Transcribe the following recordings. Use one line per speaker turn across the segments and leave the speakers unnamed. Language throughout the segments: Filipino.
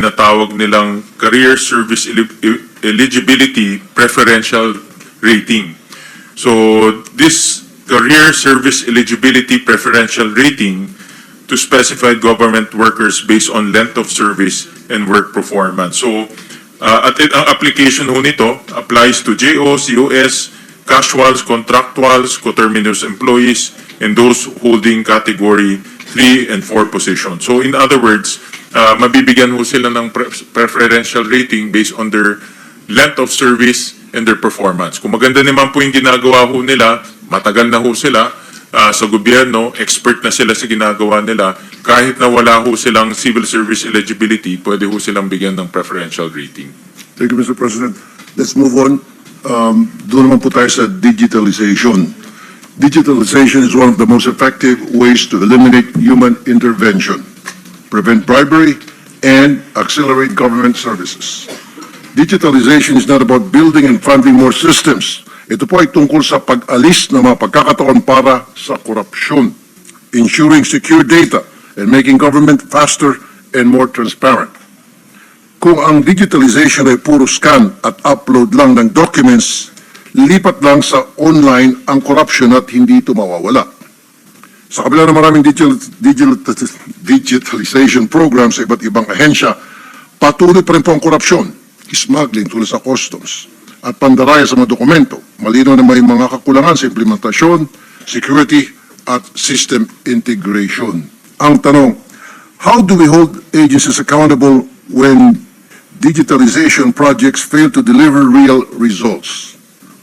tinatawag nilang Career Service E- Eligibility Preferential Rating. So this Career Service Eligibility Preferential Rating to specified government workers based on length of service and work performance. So uh, at ang application ho nito applies to JO, COS, casuals, contractuals, coterminous employees, and those holding category 3 and 4 positions. So in other words, uh, mabibigyan ho sila ng pre- preferential rating based on their length of service and their performance. Kung maganda naman po yung ginagawa ho nila, matagal na ho sila ah, sa gobyerno, expert na sila sa ginagawa nila, kahit na wala ho silang civil service eligibility, pwede ho silang bigyan ng preferential rating.
Thank you, Mr. President. Let's move on. Um, doon naman po tayo sa digitalization. Digitalization is one of the most effective ways to eliminate human intervention, prevent bribery, and accelerate government services. Digitalization is not about building and funding more systems. Ito po ay tungkol sa pag-alis ng mga pagkakataon para sa korupsyon, ensuring secure data, and making government faster and more transparent. Kung ang digitalization ay puro scan at upload lang ng documents, lipat lang sa online ang corruption at hindi ito mawawala. Sa kabila ng maraming digital, digital, digitalization programs sa iba't ibang ahensya, patuloy pa rin po ang korupsyon, smuggling tulad sa customs, at pandaraya sa mga dokumento. Malino na may mga kakulangan sa implementasyon, security, at system integration. Ang tanong, how do we hold agencies accountable when digitalization projects fail to deliver real results?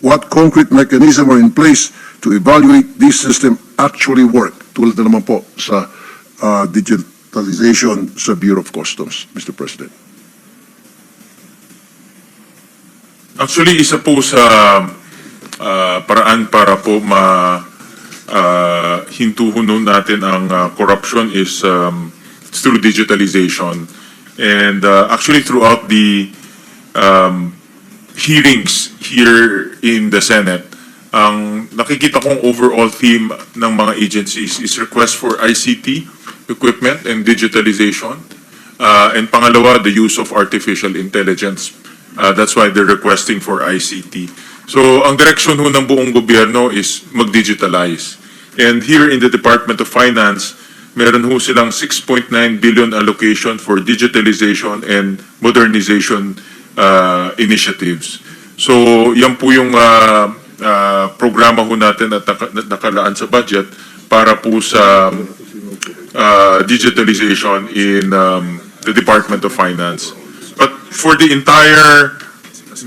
What concrete mechanism are in place to evaluate this system actually work? Tulad na naman po sa uh, digitalization sa Bureau of Customs, Mr. President.
Actually, isa po sa ah, paraan para po ma uh, hintuhunon natin ang ah, corruption is um, through digitalization. And ah, actually throughout the um, hearings here in the Senate, ang nakikita kong overall theme ng mga agencies is request for ICT equipment and digitalization. Uh, and pangalawa, the use of artificial intelligence. Uh, that's why they're requesting for ICT. So, ang direksyon ho ng buong gobyerno is mag-digitalize. And here in the Department of Finance, meron ho silang 6.9 billion allocation for digitalization and modernization uh, initiatives. So, yan po yung uh, uh, programa ho natin at naka- na nakalaan sa budget para po sa uh, digitalization in um, the Department of Finance. But for the entire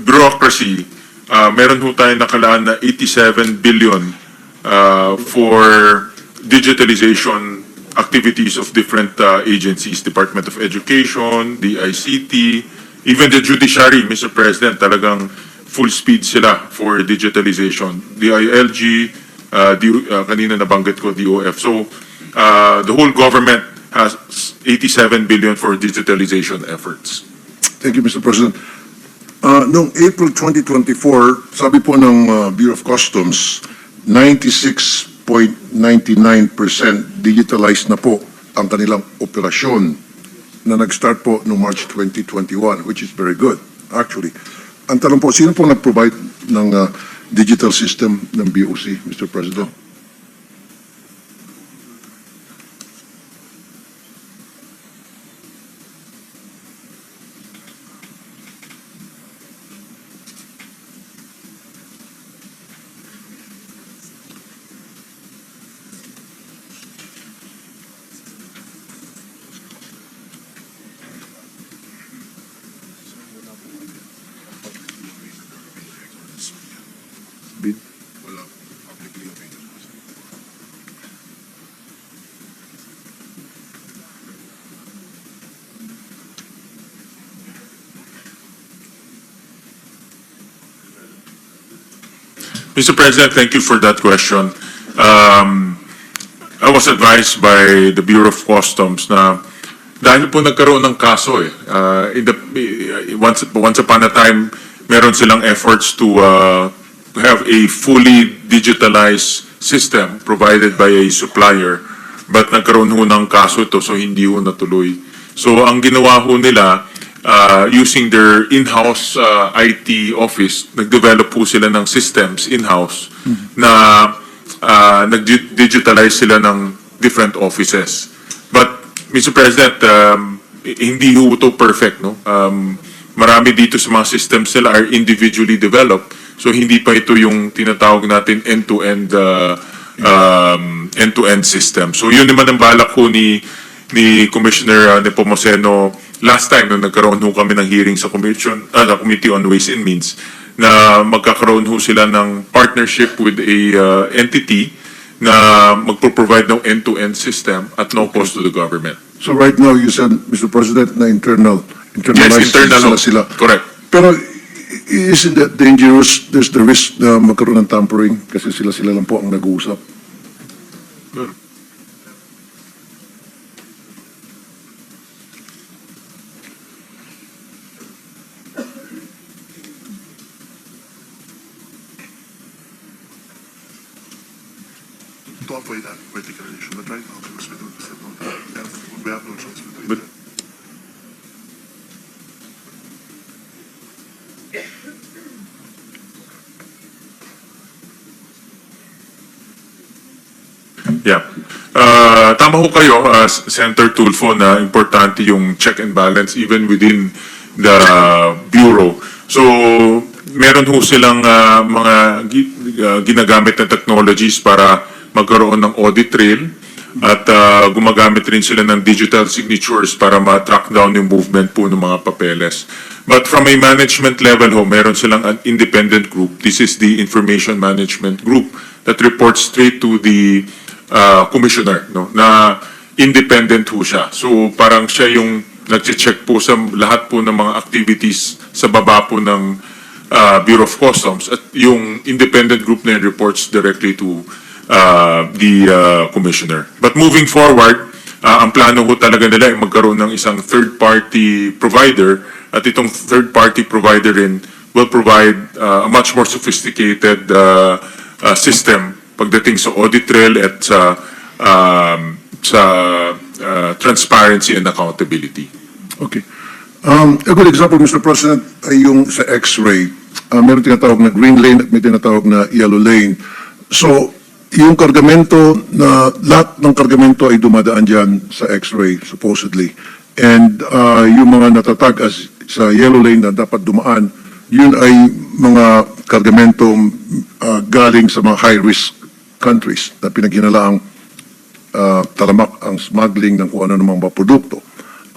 bureaucracy, uh, meron ho tayo nakalaan na 87 billion uh, for digitalization activities of different uh, agencies, Department of Education, the ICT, even the judiciary, Mr. President, talagang full speed sila for digitalization. The ILG, uh, di, uh, kanina nabanggit ko, DOF. So, uh, the whole government has 87 billion for digitalization efforts.
Thank you, Mr. President. Uh, noong April 2024, sabi po ng uh, Bureau of Customs, 96.99% digitalized na po ang kanilang operasyon na nag-start po noong March 2021, which is very good, actually. Ang tanong po, sino po nag-provide ng uh, digital system ng BOC, Mr. President?
Mr. President, thank you for that question. Um, I was advised by the Bureau of Customs na dahil po nagkaroon ng kaso eh, uh, in the, once, once upon a time, meron silang efforts to uh, have a fully digitalized system provided by a supplier. But nagkaroon ho ng kaso ito, so hindi ho natuloy. So ang ginawa ho nila, uh, using their in-house uh, IT office, nag-develop po sila ng systems in-house na uh, nag-digitalize sila ng different offices. But, Mr. President, um, hindi ho ito perfect, no? Um, marami dito sa mga systems nila are individually developed. So, hindi pa ito yung tinatawag natin end-to-end uh, um, end-to-end system. So, yun naman ang balak ko ni ni Commissioner uh, Nepomuceno last time nung nagkaroon ho kami ng hearing sa commission, uh, na Committee on Ways and Means na magkakaroon ho sila ng partnership with a uh, entity na magpo-provide ng end-to-end system at no cost to the government.
So right now, you said, Mr. President, na internal, internalized
Yes, internal
sila sila.
Correct.
Pero isn't that dangerous? There's the risk na magkaroon ng tampering kasi sila-sila lang po ang nag-uusap.
To avoid that vertical relation, but right now, because we don't we have, we have no choice but
But-. Yeah. Uh, tama ho kayo, uh, Senator Tulfo, na importante yung check and balance even within the Bureau. So, meron ho silang uh, mga gi- uh, ginagamit na technologies para magkaroon ng audit trail at uh, gumagamit rin sila ng digital signatures para ma-track down yung movement po ng mga papeles. But from a management level ho, meron silang an independent group. This is the Information Management Group that reports straight to the uh, commissioner, no? Na independent ho siya. So parang siya yung nagche-check po sa lahat po ng mga activities sa baba po ng uh, Bureau of Customs at yung independent group na yun reports directly to uh, the uh, commissioner. But moving forward, uh, ang plano ko talaga nila ay magkaroon ng isang third-party provider at itong third-party provider rin will provide uh, a much more sophisticated uh, uh, system pagdating sa audit trail at sa um, sa uh, transparency and accountability.
Okay. Um, a good example, Mr. President, ay yung sa X-ray. Uh, meron tinatawag na green lane at may tinatawag na yellow lane. So, yung kargamento na, lahat ng kargamento ay dumadaan dyan sa X-ray, supposedly. And uh, yung mga natatag as sa yellow lane na dapat dumaan, yun ay mga kargamento uh, galing sa mga high-risk countries na pinaghinalaang uh, talamak ang smuggling ng kung ano namang mga produkto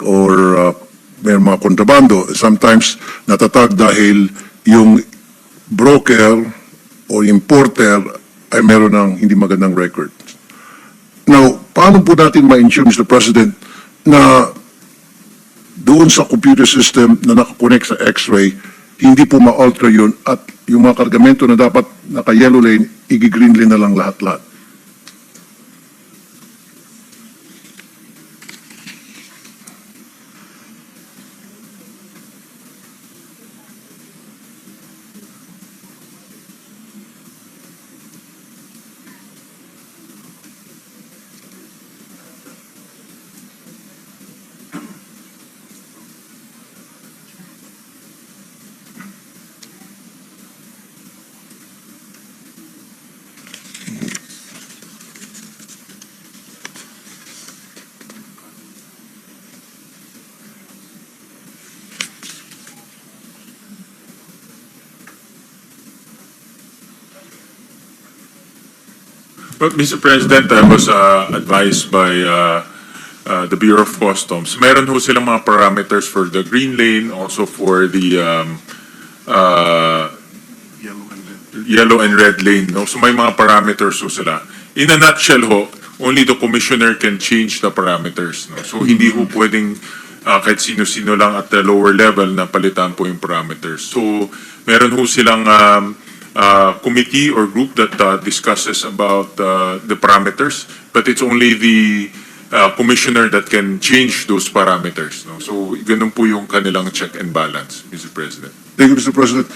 or uh, may mga kontrabando. Sometimes natatag dahil yung broker o importer ay meron ng hindi magandang record. Now, paano po natin ma-ensure, Mr. President, na doon sa computer system na nakakonect sa X-ray, hindi po ma-alter yun at yung mga kargamento na dapat naka-yellow lane, igi-green lane na lang lahat-lahat.
But Mr. President, I was uh, advised by uh, uh, the Bureau of Customs. Meron ho silang mga parameters for the green lane, also for the um, uh,
Yellow and red.
yellow and red lane. No? So may mga parameters ho sila. In a nutshell ho, only the commissioner can change the parameters. No? So hindi ho pwedeng uh, kahit sino-sino lang at the lower level na palitan po yung parameters. So meron ho silang um, uh, committee or group that uh, discusses about uh, the parameters, but it's only the uh, commissioner that can change those parameters. No? So ganun po yung kanilang check and balance, Mr. President.
Thank you, Mr. President.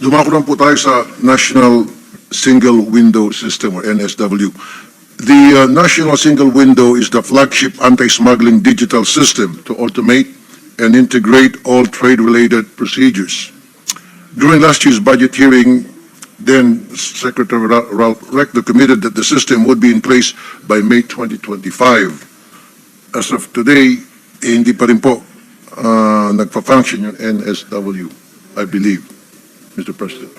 Dumako lang po tayo sa National Single Window System or NSW. The uh, National Single Window is the flagship anti-smuggling digital system to automate and integrate all trade-related procedures. During last year's budget hearing, then Secretary Ra- Ralph Rector committed that the system would be in place by May 2025. As of today, eh, hindi pa rin po ah, nagpa-function yung NSW, I believe, Mr. President.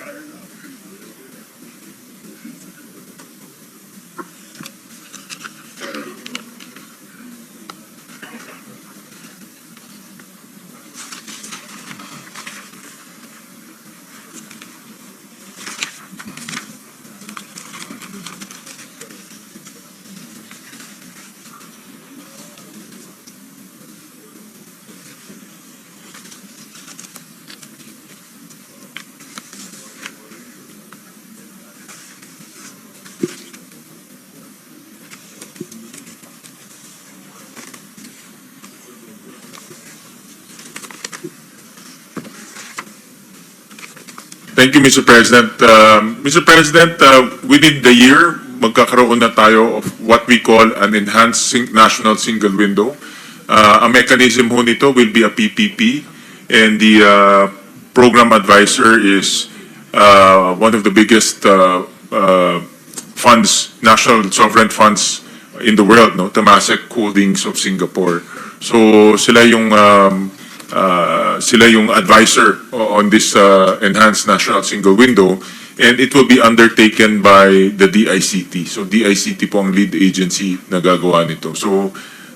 Thank you, Mr. President. Um, Mr. President, uh, within the year, magkakaroon na tayo of what we call an enhanced sing- national single window. Uh, ang mechanism ho nito will be a PPP and the uh, program advisor is uh, one of the biggest uh, uh, funds, national sovereign funds in the world, no? Temasek Holdings of Singapore. So sila yung um, uh, sila yung advisor o- on this uh, enhanced national single window and it will be undertaken by the DICT. So DICT po ang lead agency na gagawa nito. So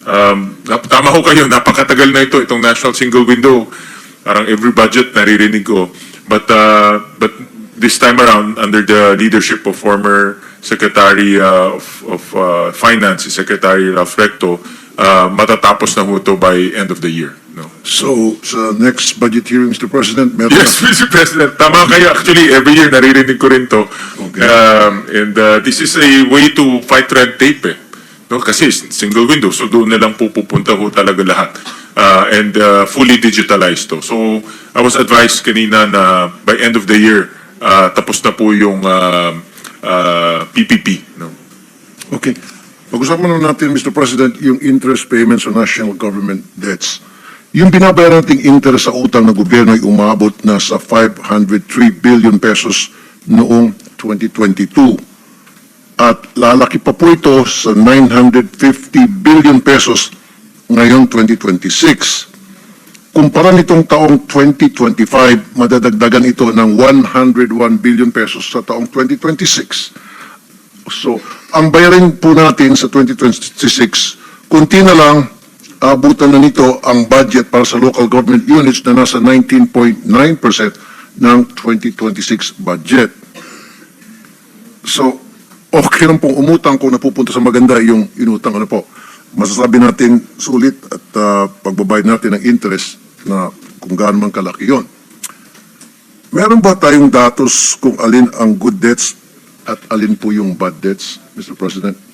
um, tama ko kayo, napakatagal na ito, itong national single window. Parang every budget naririnig ko. But, uh, but this time around, under the leadership of former Secretary uh, of, of uh, Finance, Secretary Ralph Recto, uh, matatapos na ho ito by end of the year. No?
So, sa next budget hearing, Mr. President, meron
Yes, Mr. President. Tama kayo. Actually, every year naririnig ko rin to.
Okay.
Um, and uh, this is a way to fight red tape eh. No, kasi single window, so doon na lang pupunta ho talaga lahat. Uh, and uh, fully digitalized to. So, I was advised kanina na by end of the year, uh, tapos na po yung uh, uh, PPP. No?
Okay. Pag-usapan na natin, Mr. President, yung interest payments on national government debts. Yung binabayaran nating interest sa utang ng gobyerno ay umabot na sa 503 billion pesos noong 2022. At lalaki pa po ito sa 950 billion pesos ngayong 2026. Kumpara nitong taong 2025, madadagdagan ito ng 101 billion pesos sa taong 2026. So, ang bayarin po natin sa 2026, kunti na lang, abutan na nito ang budget para sa local government units na nasa 19.9% ng 2026 budget. So, okay lang pong umutang kung napupunta sa maganda yung inutang ano po. Masasabi natin sulit at ah, pagbabayad natin ng interest na kung gaano man kalaki yon. Meron ba tayong datos kung alin ang good debts at alin po yung bad debts, Mr. President?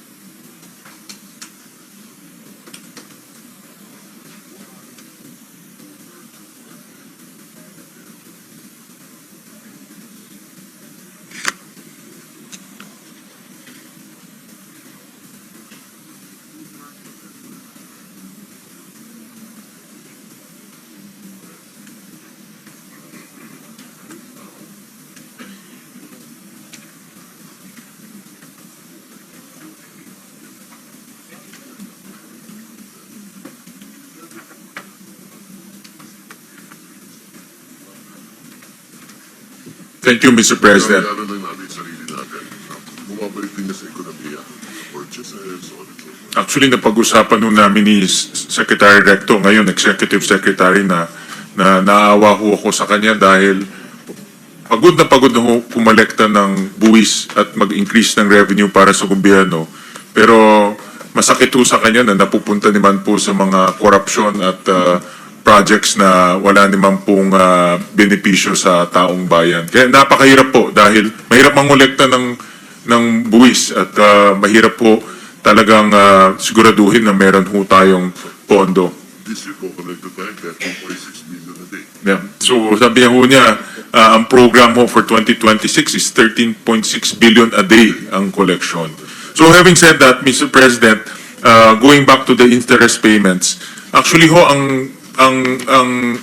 Thank you, Mr. President.
Kailangan lang natin sarili natin. Bumabalik din.
Actually, napag-usapan nun namin ni Secretary Recto, ngayon Executive Secretary na, na naawa ho ako sa kanya dahil pagod na pagod na ho pumalekta ng buwis at mag-increase ng revenue para sa gobyerno. Pero masakit ho sa kanya na napupunta naman po sa mga korupsyon at uh, projects na wala naman pong uh, benepisyo sa taong bayan. Kaya napakahirap po dahil mahirap mangolekta ng, ng buwis at uh, mahirap po talagang uh, siguraduhin na meron ho tayong pondo.
This year po, collected tayo kaya 2.6 million a day.
Yeah. So sabi ho niya, uh, ang program ho for 2026 is 13.6 billion a day ang collection. So having said that, Mr. President, uh, going back to the interest payments, actually ho, ang ang ang